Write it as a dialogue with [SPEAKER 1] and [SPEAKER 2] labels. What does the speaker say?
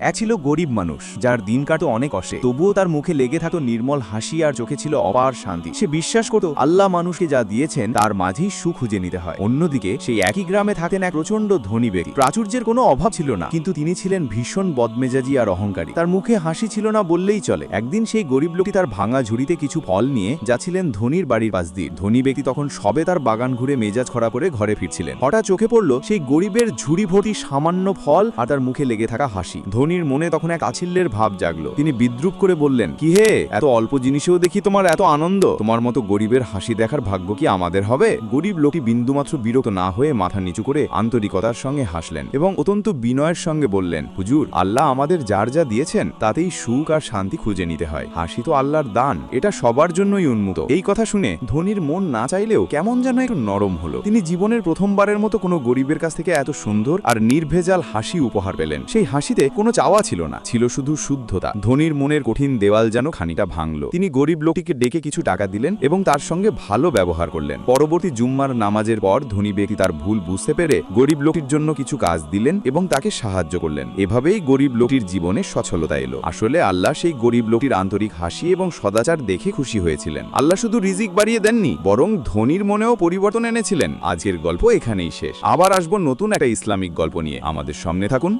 [SPEAKER 1] এক ছিল গরিব মানুষ, যার দিন কাটো অনেক অসে। তবুও তার মুখে লেগে থাকতো নির্মল হাসি আর চোখে ছিল অপার শান্তি। সে বিশ্বাস করত, আল্লাহ মানুষকে যা দিয়েছেন তার মাঝেই সুখ খুঁজে নিতে হয়। অন্যদিকে, সেই একই গ্রামে থাকেন এক প্রচণ্ড ধনী ব্যক্তি। প্রাচুর্যের কোনো অভাব ছিল না, কিন্তু তিনি ছিলেন ভীষণ বদমেজাজি আর অহংকারী। তার মুখে হাসি ছিল না বললেই চলে। একদিন সেই গরিব লোকটি তার ভাঙা ঝুড়িতে কিছু ফল নিয়ে যাচ্ছিলেন ধনীর বাড়ির পাশ দিয়ে। ধনী ব্যক্তি তখন সবে তার বাগান ঘুরে মেজাজ খরা করে ঘরে ফিরছিলেন। হঠাৎ চোখে পড়ল সেই গরিবের ঝুড়ি ভর্তি সামান্য ফল আর তার মুখে লেগে থাকা হাসি। ধনীর মনে তখন এক আছিল্যের ভাব জাগলো। তিনি বিদ্রুপ করে বললেন, কি হে? এত অল্প জিনিসেও দেখি তোমার এত আনন্দ। তোমার মতো গরিবের হাসি দেখার ভাগ্য কি আমাদের হবে? গরিব লোকটি বিন্দুমাত্র বিরক্ত না হয়ে মাথা নিচু করে আন্তরিকতার সঙ্গে হাসলেন এবং অত্যন্ত বিনয়ের সঙ্গে বললেন, হুজুর, আল্লাহ আমাদের যার যা দিয়েছেন, তাতেই সুখ আর শান্তি খুঁজে নিতে হয়। হাসি তো আল্লাহর দান, এটা সবার জন্যই উন্মুক্ত। এই কথা শুনে ধনীর মন না চাইলেও কেমন যেন একটু নরম হলো। তিনি জীবনের প্রথমবারের মতো কোনো গরিবের কাছ থেকে এত সুন্দর আর নির্ভেজাল হাসি উপহার পেলেন। সেই হাসিতে কোনো চাওয়া ছিল না, ছিল শুধু শুদ্ধতা। ধনীর মনের কঠিন দেওয়াল যেন খানিটা ভাঙল। তিনি গরিব লোকটিকে ডেকে কিছু টাকা দিলেন এবং তার সঙ্গে ভালো ব্যবহার করলেন। পরবর্তী জুম্মার নামাজের পর ধনী ব্যক্তি তার ভুল বুঝতে পেরে গরিব লোকটির জন্য কিছু কাজ দিলেন এবং তাকে সাহায্য করলেন। এভাবেই গরিব লোকটির জীবনে সচ্ছলতা এলো। আসলে আল্লাহ সেই গরিব লোকটির আন্তরিক হাসি এবং সদাচার দেখে খুশি হয়েছিলেন। আল্লাহ শুধু রিজিক বাড়িয়ে দেননি, বরং ধনীর মনেও পরিবর্তন এনেছিলেন। আজকের গল্প এখানেই শেষ। আবার আসব নতুন একটা ইসলামিক গল্প নিয়ে। আমাদের সামনে থাকুন।